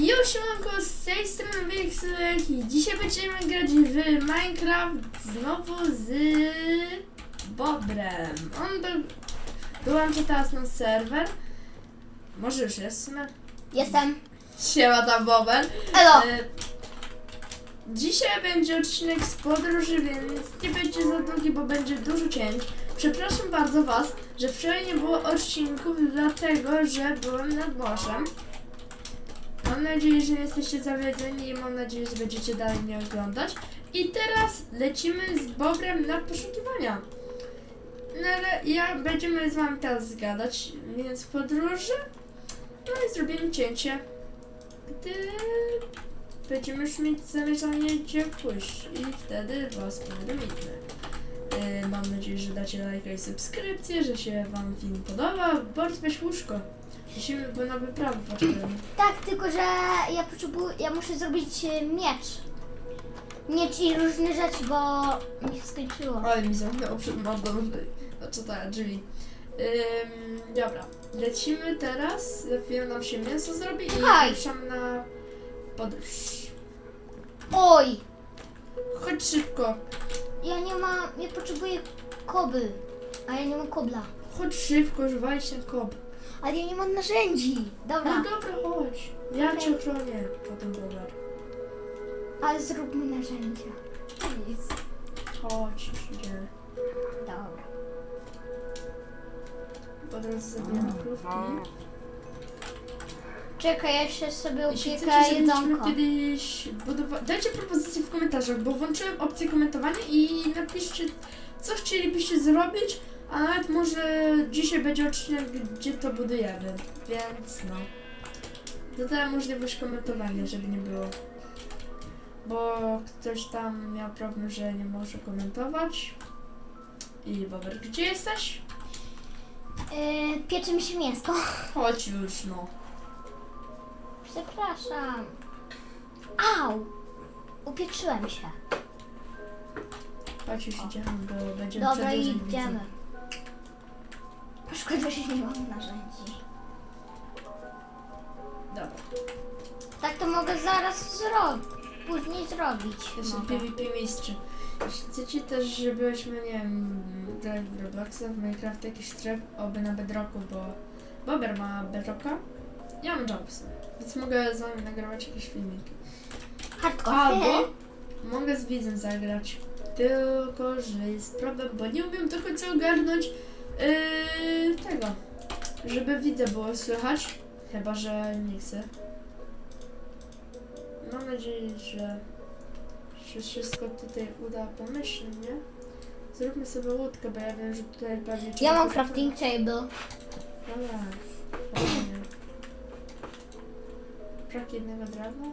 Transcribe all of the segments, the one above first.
Już siemanko, z tej strony Wixlek i dzisiaj będziemy grać w Minecraft znowu z Bobrem. On do, dołączy teraz na serwer. Może już jest w sumie. Jestem. Siema tam Bober. Elo! E, Dzisiaj będzie odcinek z podróży, więc nie będzie za długi, bo będzie dużo cięć. Przepraszam bardzo Was, że wczoraj nie było odcinków, dlatego że byłem nad morzem. Mam nadzieję, że jesteście zawiedzeni i mam nadzieję, że będziecie dalej mnie oglądać. I teraz lecimy z Bobrem na poszukiwania. No ale ja będziemy z Wami teraz zgadać, więc podróży. No i zrobimy cięcie. Gdy będziemy już mieć zamierzenie gdzie pójść i wtedy Was powiadomimy. Yy, mam nadzieję, że dacie lajka i subskrypcję, że się Wam film podoba. Bądź weź łóżko. Musimy po na wyprawę poczekamy. Tak, tylko że ja potrzebuję, ja muszę zrobić e, miecz. Miecz i różne rzeczy, bo mi się skończyło. Ale mi zamknęło przed mordą, znaczy tak, drzwi. Ym, dobra, lecimy teraz, za chwilę nam się mięso zrobi i Czekaj. ruszamy na podróż. Oj! Chodź szybko, Ja nie mam, ja potrzebuję koby, a ja nie mam kobla. chodź szybko, już walić ten kop. Ale ja nie mam narzędzi. No Dobra, dobra, chodź. Ja cię chronię potem rower. ale zróbmy narzędzia. Nic. Chodź, już idziemy. Dobra. Po drodze zabijamy krówki. Czekaj, ja jeszcze sobie Jeśli upiekę chcecie, żebyśmy jedzonko. kiedyś budowali... Dajcie propozycje w komentarzach, bo włączyłem opcję komentowania i napiszcie, co chcielibyście zrobić, a nawet może dzisiaj będzie odcinek, gdzie to budujemy, więc no. Dodałem możliwość komentowania, żeby nie było. Bo ktoś tam miał problem, że nie może komentować. I Bober, gdzie jesteś? Yy, piecze mi się mięsko. Chodź już, no. Przepraszam. Au! Upieczyłem się. Chodź już idziemy, bo będziemy Dobra, przedłużać idziemy. Szkoda, że nie mam narzędzi. Dobra. Tak to mogę zaraz zrobić. Później zrobić. Jestem mogę. PvP mistrz. Jeśli chcecie też, żebyśmy, nie wiem, grali w Robloxa, w Minecraft jakiś tryb, oby na Bedrocku, bo Bober ma Bedrocka, ja mam Jobs, więc mogę z wami nagrywać jakieś filmiki. Hardcore. Albo mogę z widzem zagrać, tylko że jest problem, bo nie umiem do końca ogarnąć yy, tego, żeby widza było słychać, chyba, że nie chcę. Mam nadzieję, że się wszystko tutaj uda pomyślnie. Zróbmy sobie łódkę, bo ja wiem, że tutaj pewnie... Ja mam crafting table. Dobra, fajnie. Brak jednego drewna?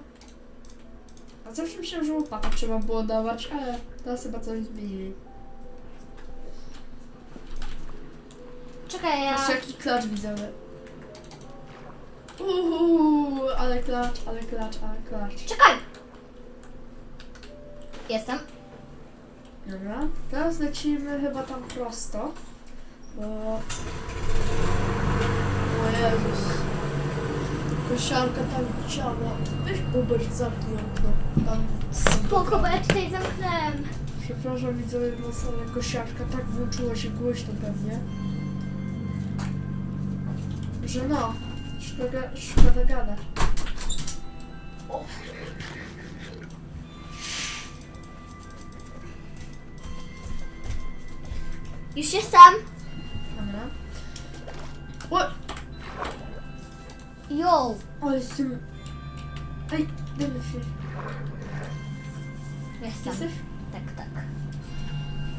A zawsze myślałem, że łopatę trzeba było dawać, ale teraz chyba coś zmienili. Patrzcie jaki klacz widzowy. Uuu, ale klacz, ale klacz, ale klacz. Czekaj! Jestem. Dobra, teraz lecimy chyba tam prosto, bo... O Jezus. Kosiarka tam działa. Weź Bubers zamknij okno. Tam... Spoko, bo ja tutaj zamknąłem. Przepraszam widzowie, bo sama kosiarka tak włączyła się głośno pewnie. Że no, szkoda, szkoda gadać. O. Już jestem. Dobra. O, Yo. o jestem... Ej, dajmy się. Jestem. Jesteś? Tak, tak.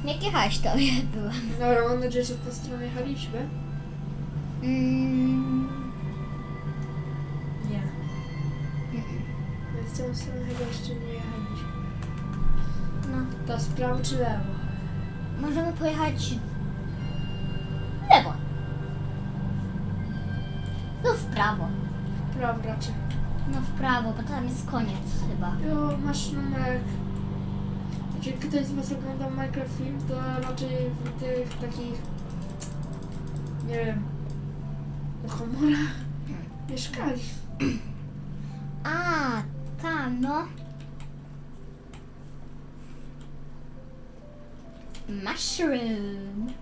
Jak jechałeś to ja byłam. Dobra, mam nadzieję, że w tę stronę jechaliśmy. Mm. Nie. W tą stronę chyba jeszcze nie jechaliśmy. No. To w prawo czy lewo? Możemy pojechać w lewo. No w prawo. W prawo raczej. No w prawo, bo tam jest koniec chyba. Jo, masz numer. Jeśli ktoś z Was oglądał Minecraft film, to raczej w tych takich, nie wiem, komorach mieszkali. A Szukam, no. Mushroom.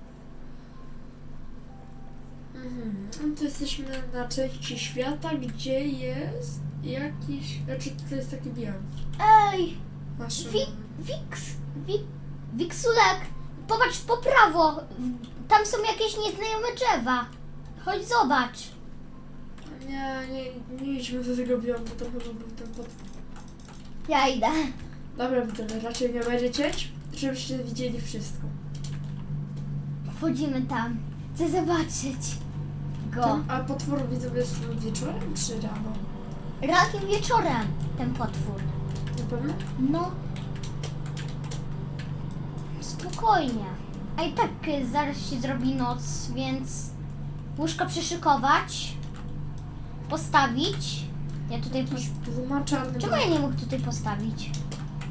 Mhm. No to jesteśmy na części świata, gdzie jest jakiś... Znaczy to jest taki biom. Ej, Masz... Wi Wiks, Wik, Wiksulek, popatrz po prawo. Tam są jakieś nieznajome drzewa. Chodź zobacz. Nie, nie, nie idźmy do tego biomu, to chyba był ten pod... Ja idę. Dobra, widzowie, raczej nie będzie cięć, żebyście widzieli wszystko. Wchodzimy tam. Chcę zobaczyć go. A potwór jest wieczorem czy rano? Rankiem wieczorem ten potwór. Na pewno? No. Spokojnie. A i tak y, zaraz się zrobi noc, więc łóżko przyszykować, postawić. Ja tutaj pos... Tu ma czarny Czemu ja nie mógł tutaj postawić?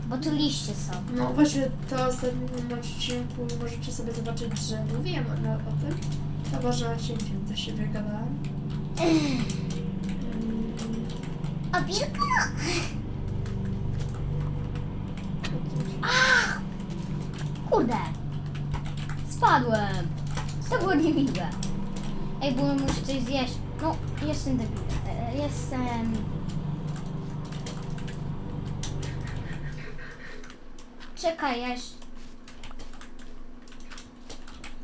Bo tu liście są. No właśnie to ostatnim odcinku możecie sobie zobaczyć, że mówiłem o, o tym. Chyba, że cięcie do siebie gadałem. A wilka? Kurde. Spadłem. To było niemiłe. Ej, bo muszę coś zjeść. No, jestem debil. E, Jestem... Czekaj, jeszcze...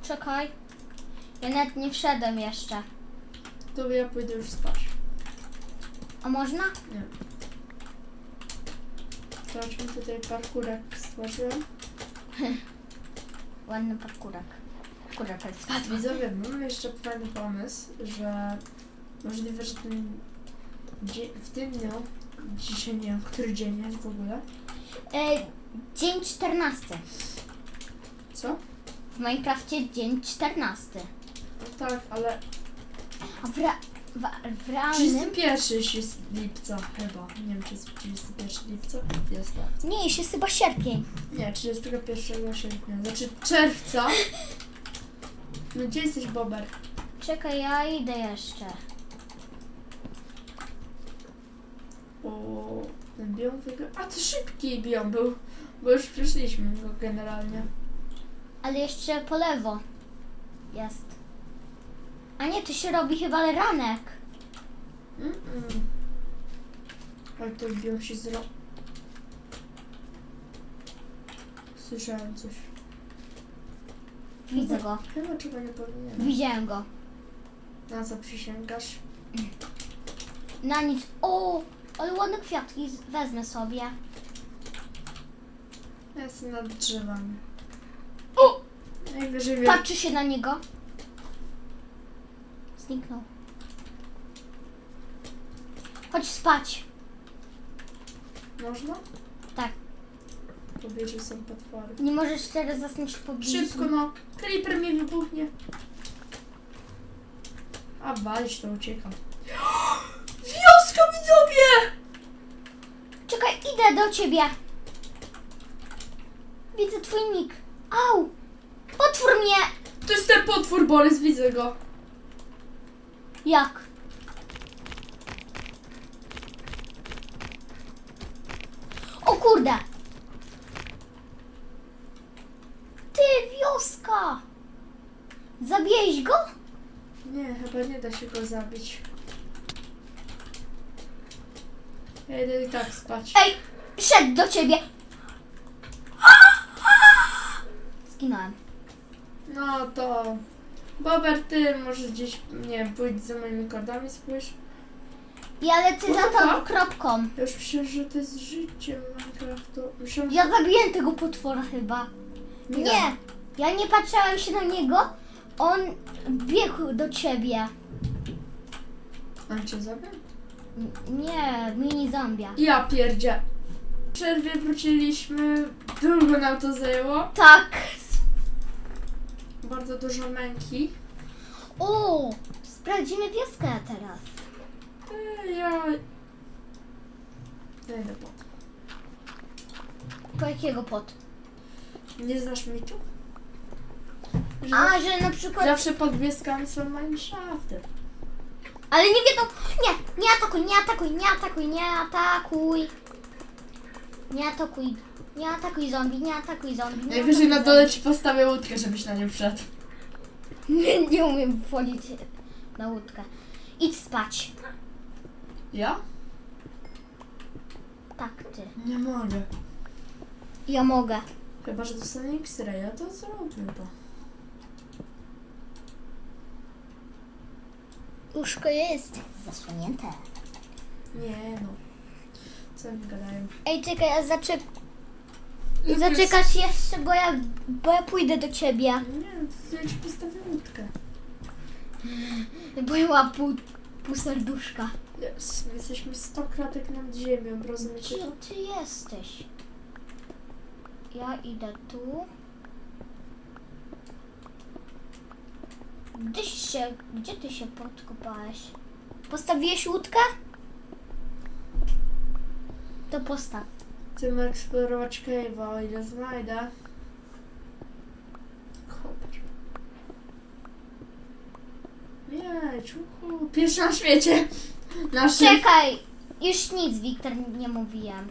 Czekaj. Ja nawet nie wszedłem jeszcze. To ja pójdę już spać. A można? Nie. Zobaczmy tutaj parkurek stworzyłem. Ładny parkurek. Kurde, prawie spadłem. Widzowie, mam jeszcze fajny pomysł, że możliwe, że ten dzie- w tym dniu, dzisiaj nie wiem, który dzień jest w ogóle. E, dzień 14. Co? W Minecrafcie dzień 14. No tak, ale A w, ra, w, w realnym... 31 jest lipca chyba. Nie wiem, czy jest 31 lipca. Jest tak. Nie, już jest chyba sierpień. Nie, 31 sierpnia. Znaczy czerwca. No gdzie jesteś, Bober? Czekaj, ja idę jeszcze. O, ten biom. A, to szybki biom był, bo już przeszliśmy go generalnie. Ale jeszcze po lewo jest. A nie, to się robi chyba ranek. Mm-mm. Ale ten biom się zro... Słyszałem coś. Widzę go. Chyba czego nie powinienem. Widziałem go. Na co przysięgasz? Na nic. O, ale ładne kwiatki z- wezmę sobie. Ja jestem nad drzewami. O! Najwyżej wiem. Patrzy się na niego. Zniknął. Chodź spać. Można? Są potwory. Nie możesz teraz zasnąć w pobliżu. Szybko no, creeper mi wybuchnie. A walić to uciekam. Wioska widzowie! Czekaj, idę do ciebie. Widzę twój nick. Au! Potwór mnie! To jest ten potwór Borys, widzę go. Jak? O kurde! Ty, wioska! Zabiłeś go? Nie, chyba nie da się go zabić. Ja idę i tak spać. Ej, szedł do ciebie. Zginąłem. No to... Bober, ty może gdzieś, nie wiem, pójdź za moimi kordami, spójrz. Ja lecę za the tą fuck? kropką. Ja już myślałem, że to jest życie Minecraftu. Myślałem, że... Ja zabiłem tego potwora chyba. Nie, ja nie patrzyłem się na niego. On biegł do ciebie. On cię zabił? N- Nie, mini zombie. Ja pierdzie. W przerwie wróciliśmy. Długo nam to zajęło. Tak. Bardzo dużo męki. O, sprawdzimy wioskę teraz. Ej, ja... Ja idę pod. Po jakiego pot? Nie znasz mitu? Że A, że na przykład... Zawsze pod wioskami są Minecrafty. Ale nie wiedzą... Nie, nie atakuj, nie atakuj, nie atakuj, nie atakuj. Nie atakuj. Nie atakuj zombie, nie atakuj zombie. Nie Najwyżej na atakuj dole ci postawię łódkę, żebyś na nią wszedł. zombie. Nie umiem wchodzić na łódkę. Idź spać. Ja? Tak, ty. Nie mogę. Ja mogę. Chyba, że dostanę X-raya, to zrobię to. Łóżko jest zasłonięte. Nie no. Co mi gadają? Ej, czekaj, a zaczek... zaczekasz jeszcze, bo ja, bo ja pójdę do ciebie. Nie, to ja ci postawię łódkę. Bo ja mam pół, pół serduszka. Jest, my jesteśmy 100 kratek nad ziemią, rozumiecie Gdzie to? ty jesteś? Ja idę tu. Gdzieś się, gdzie ty się podkopałeś? Postawiłeś łódkę? To postaw. Chcemy eksplorować cave'a, o ile znajdę. Koper. Nie, ciuchu. Pierwszy na świecie. Naszy. Czekaj! Już nic, Wiktor, nie mówiłem.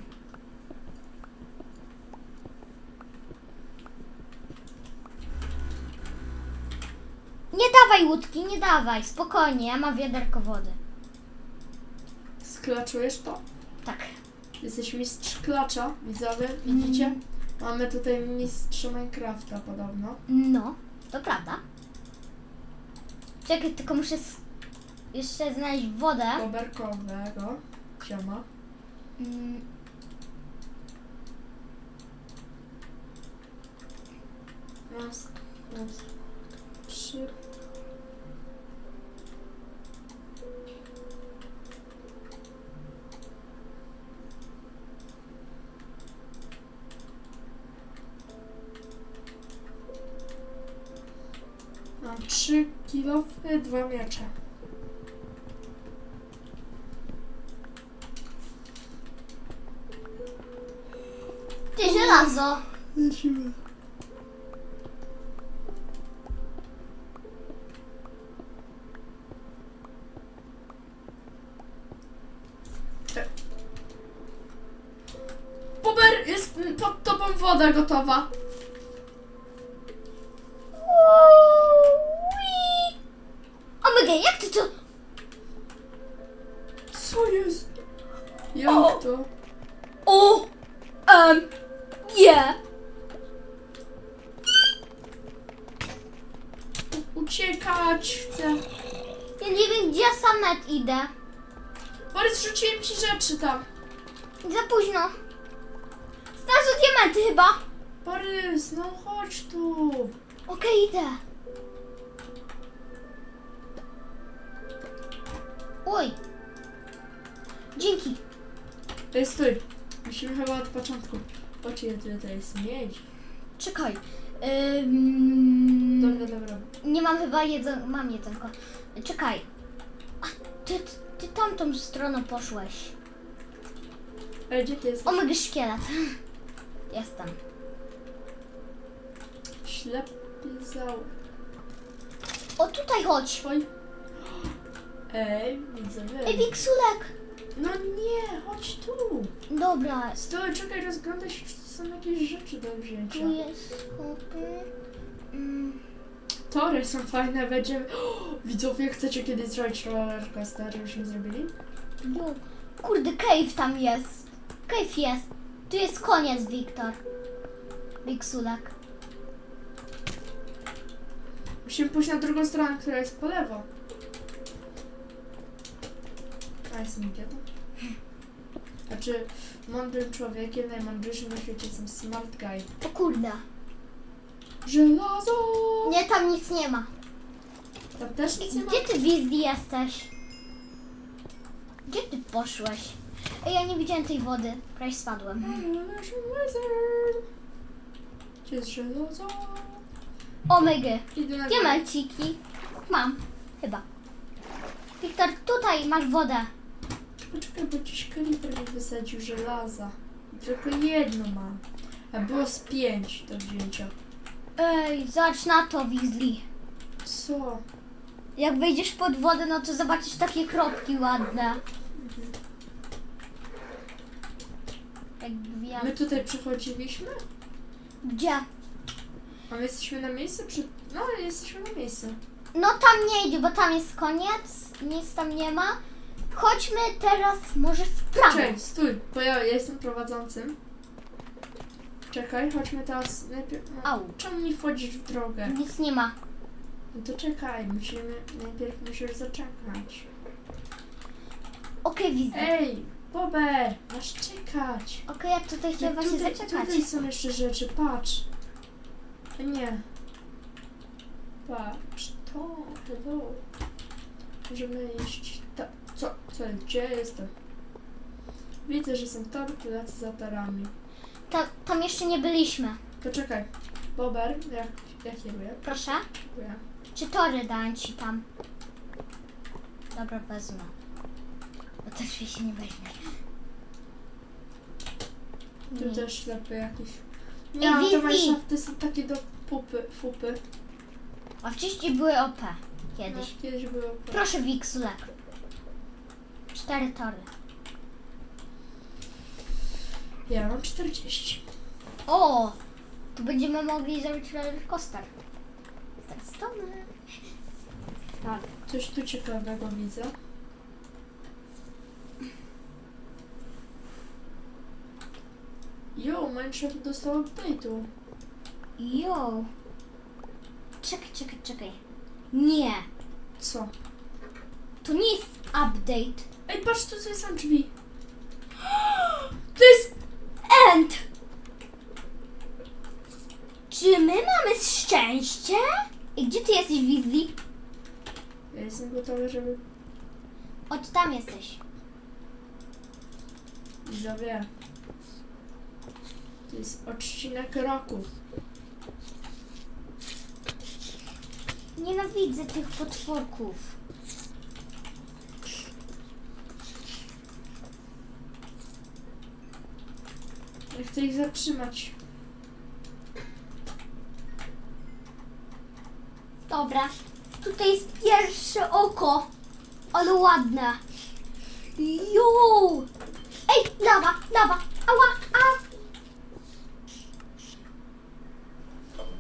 Nie dawaj łódki, nie dawaj, spokojnie, ja mam wiaderko wody. Sklaczujesz to? Tak. Jesteś mistrz klacza, widzowie, widzicie? Mm. Mamy tutaj mistrza Minecrafta podobno. No, to prawda. Czekaj, tylko muszę s- jeszcze znaleźć wodę. Boberkowego. Sioma. Mm, Raz, raz, trzy. Mam trzy kilofy, dwa miecze. Ty żelazo. Lecimy. Puber, jest pod tobą woda gotowa. Nie wiem, gdzie ja sam idę. Borys, rzuciłem ci rzeczy tam. Za późno. Znalazłem diamenty chyba. Borys, no chodź tu. Okej, idę. Oj. Dzięki. Ej, stój. Musimy chyba od początku. Chodź, ile tyle to jest mieć. Czekaj. Ym, Dobra, dobra. Nie mam chyba jedzonka. Mam jedzonko. Czekaj. A ty, ty tamtą stroną poszłeś. Ej, gdzie ty jesteś? Omega szkielet. Jestem. Ślepy zał. O, tutaj chodź. Oj. Ej, widzę, Ej. Wiksulek. No nie, chodź tu. Dobra. Stój, czekaj, rozglądaj się, czy są jakieś rzeczy do wzięcia. Tu jest skopy. Mm. Tory są fajne, będziemy... Widzowie, chcecie kiedyś zrobić roller coaster, żebyśmy zrobili? Jo. Kurde, cave tam jest. Cave jest. Tu jest koniec, Wiktor. Wiksulek. Musimy pójść na drugą stronę, która jest po lewo. A jestem idiotą. Znaczy, mądrym człowiekiem, najmądrzejszym na świecie, jestem smart guy. O kurde. Żelazo! Nie, tam nic nie ma. Tam też nic nie ma? Gdzie ty, Wizdy, jesteś? Gdzie ty poszłeś? Ej, ja nie widziałem tej wody. Prawie spadłem. Gdzie jest żelazo? Omega. Idę na Diamenciki. Mam. Chyba. Wiktor, tutaj masz wodę. Poczekaj, bo kaliber mi wysadził żelaza. Tylko jedno mam. A było z pięć do wzięcia. Ej, zobacz na to, Weasley. Co? Jak wejdziesz pod wodę, no to zobaczysz takie kropki ładne. Jak gwiazd. My tutaj przechodziliśmy? Gdzie? A my jesteśmy na miejscu? Czy... No, jesteśmy na miejscu. No tam nie idzie, bo tam jest koniec. Nic tam nie ma. Chodźmy teraz może w prawo. Czekaj, stój, bo ja, ja jestem prowadzącym. Czekaj, chodźmy teraz najpierw... No, Au. czemu nie wchodzisz w drogę? Nic nie ma. No to czekaj, musimy... Najpierw musisz zaczekać. Okej, widzę. Ej, Bober, masz czekać. Okej, ja tutaj chciałam właśnie tutaj, zaczekać. tutaj są jeszcze rzeczy, patrz. A Nie. Patrz, to, hello. Możemy iść... Ta, co, co, gdzie jestem? Widzę, że są tory, to lecę za torami. Ta, tam jeszcze nie byliśmy. To czekaj, Bober, jak, jak kieruję? Proszę. Dziękuję. Czy tory dałem ci tam? Dobra, wezmę. Bo też się nie weźmie. Tu Nie. też ślepy jakiś. Ej, Nie, te Vivi! Minecrafty są takie do pupy, fupy. A wcześniej były OP. Kiedyś. No, kiedyś były opłacone. Proszę, Wiksulek. Cztery tory. Ja mam 40. O! Tu będziemy mogli zrobić roller coaster. Stony. Tak. Coś tu ciekawego widzę. Jo, Minecraft dostał update'u. Jo. Czekaj, czekaj, czekaj. Nie. Co? To nie jest update. Ej, patrz, tu są drzwi. To jest... End! Czy my mamy szczęście? I gdzie ty jesteś, Weasley? Ja jestem gotowy, żeby... Od tam jesteś. Widzowie. To jest odcinek roku. Nienawidzę tych potworków. Ja chcę ich zatrzymać. Dobra. Tutaj jest pierwsze oko. Ale ładne. Jo! Ej, lawa, lawa. Ała, a.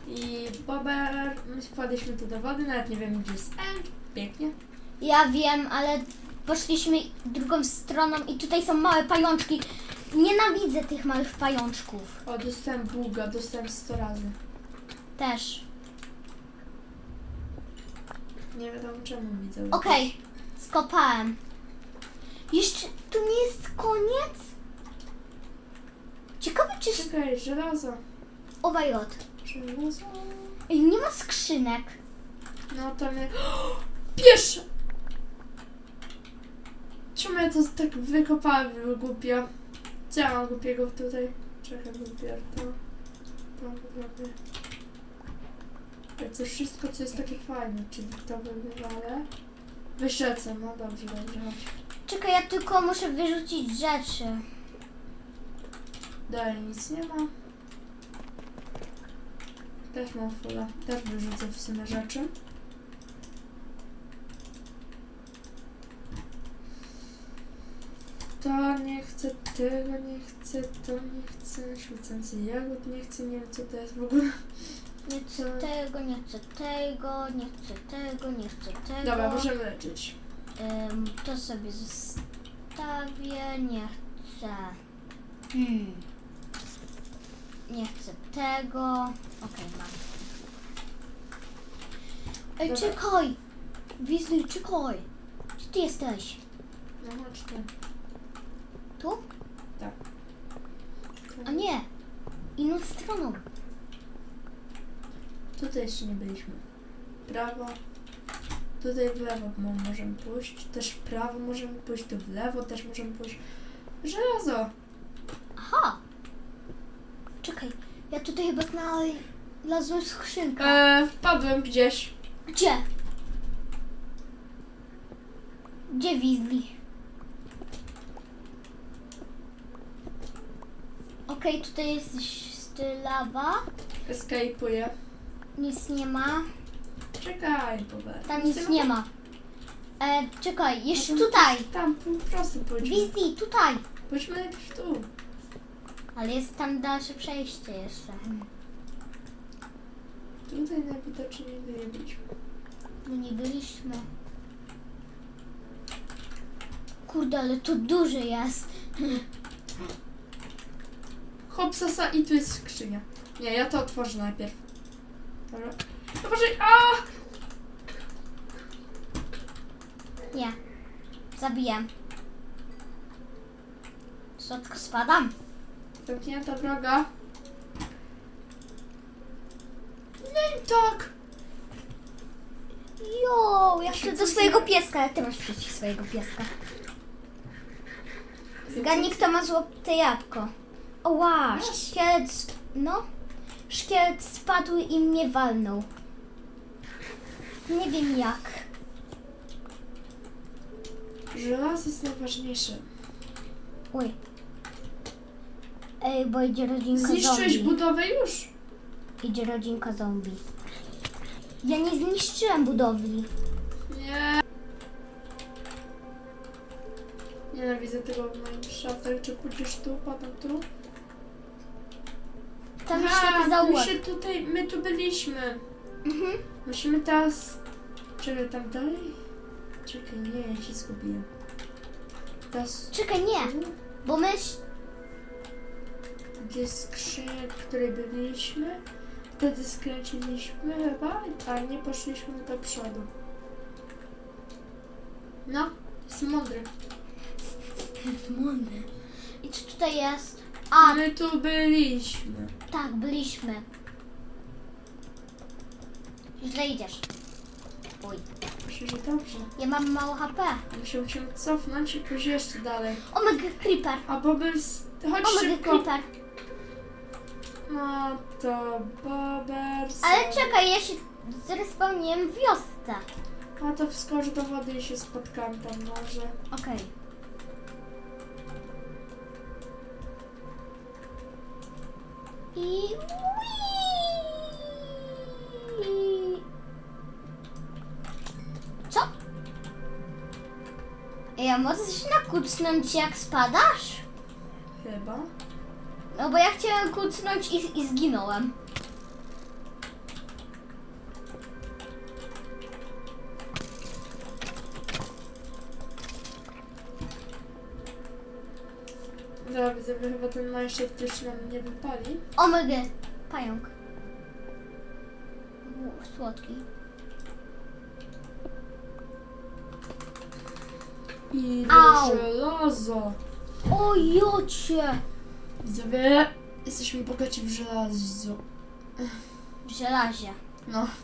I Bober, my wpadliśmy tu do wody, nawet nie wiem gdzie jest. Pięknie. Ja wiem, ale poszliśmy drugą stroną i tutaj są małe pajączki. Nienawidzę tych małych pajączków. O, dostałem buga, dostałem 100 razy. Też. Nie wiadomo czemu widzę. Okej, skopałem. Jeszcze tu nie jest koniec? Ciekawe czy... Czekaj, żelazo. My god. Żelazo. Ej, nie ma skrzynek. No to mnie... Pierwsze! Czemu ja to tak wykopałem głupio? Co ja mam głupiego tutaj? Czekaj, głupio. To... To robię. Ej, To wszystko, co jest takie fajne, czyli to wywalę. Wyszedłem, no dobrze, dobrze. Czekaj, ja tylko muszę wyrzucić rzeczy. Dalej nic nie ma. Też mam fulę. Też wyrzucę w sumie rzeczy. To nie chcę, tego nie chcę, to nie chcę, świecący jagód nie chcę, nie wiem co to jest w ogóle. Nie chcę tego, nie chcę tego, nie chcę tego, nie chcę tego. Dobra, możemy lecieć. Ym, to sobie zostawię, nie chcę. Hmm. Nie chcę tego. Okej, mam. Ej, Dobra. czekaj! Weasley, czekaj! Gdzie ty jesteś? No chodź? Tak. A nie! Inną stroną. Tutaj jeszcze nie byliśmy. Prawo. Tutaj w lewo mo- możemy pójść. Też w prawo możemy pójść. Tu w lewo też możemy pójść. Żelazo! Aha! Czekaj, ja tutaj chyba znalazłem skrzynkę. Eee, wpadłem gdzieś. Gdzie? Gdzie Weasley? Okej, tutaj jest ś- lawa. Escape'uję. Nic nie ma. Czekaj, Bober. Tam nic nie ma. E, czekaj, jeszcze tutaj. Tam po prostu pójdźmy. Weasley, tutaj. Pójdźmy najpierw tu. Ale jest tam dalsze przejście jeszcze. Tutaj najwidoczniej nie byliśmy. No nie byliśmy. Kurde, ale to duże jest. Hop, sasa i tu jest skrzynia. Nie, ja to otworzę najpierw. Dobra. No Boże, a! Nie. Zabijam. Słodko spadam. Zamknięta droga. Nie tak! Jo, ja chcę do swojego pieska, ale ty masz przeciw swojego pieska. Zgadnij, kto ma złote jabłko. O, wow, Masz. szkielet, sp- no. Szkielet spadł i mnie walnął. Nie wiem jak. Żelazo jest najważniejsze. Oj. Ej, bo idzie rodzinka Zniszczyłeś zombie. budowę już? Idzie rodzinka zombie. Ja nie zniszczyłem budowli. Nie. Nienawidzę tego w moim szafach. Czy pójdziesz tu, potem tu? Tam Aha, ślepy my zaułek. się tutaj, my tu byliśmy. Mhm. Musimy teraz... Czekaj, tam dalej? Czekaj, nie, ja się zgubiłem. Teraz... Czekaj, nie, bo my... Gdzie jest skrzynia, w której byliśmy? Wtedy skręciliśmy chyba, a nie poszliśmy do przodu. No, jest mądry. Mądry. I co tutaj jest? A, My tu byliśmy. Tak, byliśmy. Źle idziesz. Oj, Myślę, że dobrze. ja mam mało HP. My się cofnąć i pójść jeszcze dalej. Omega Creeper. A Bobers, chodź Omega szybko. Creeper. No to Bobers. Ale czekaj, ja się zrespawniłem w wiosce. A to wskocz do wody i się spotkamy tam może. Okej. I... Co? Ej, a możesz nakucnąć jak spadasz? Chyba. No bo ja chciałem kucnąć i, i zginąłem. Dobra, widzę, że chyba ten majszef też nam nie wypali. Omega, pająk. U, Słodki. I Au. żelazo. O jocie! Widzowie, jesteśmy bogaci w żelazo. W żelazie. No.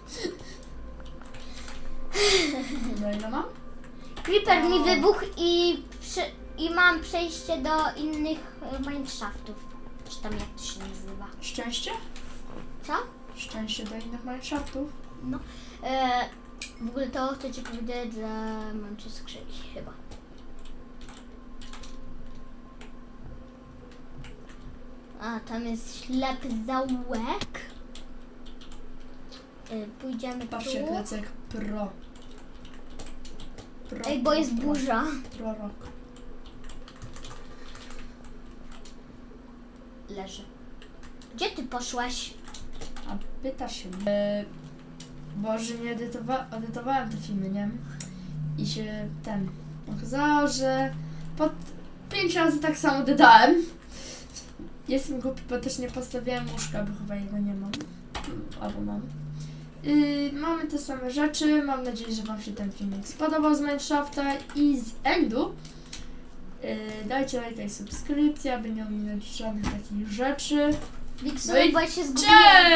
No ile mam? Creeper mi O. wybuchł i, przy, i mam przejście do innych e, mineshaftów. Czy tam jak to się nazywa? Szczęście? Co? Szczęście do innych mineshaftów. No. E, w ogóle to chcę ci powiedzieć, że mam trzy skrzynki chyba. A, tam jest ślepy zaułek. E, pójdziemy Patrzcie, tu. lecę jak pro. pro. Ej, bo jest pro, burza. Prorok. Leży. Gdzie ty poszłaś? A pytasz się mnie. E, Boże, nie edytowa edytowałem te filmy, nie? I się ten. Okazało, że pod pięć razy tak samo dodałem. Jestem głupi, bo też nie postawiałem łóżka, bo chyba jego nie mam. Albo mam. Yy, mamy te same rzeczy. Mam nadzieję, że Wam się ten filmik spodobał z Mineshafta i z Endu. Yy, dajcie lajka i subskrypcję, aby nie ominąć żadnych takich rzeczy. Wiksu, No bo ja się zgubiłem. Cześć!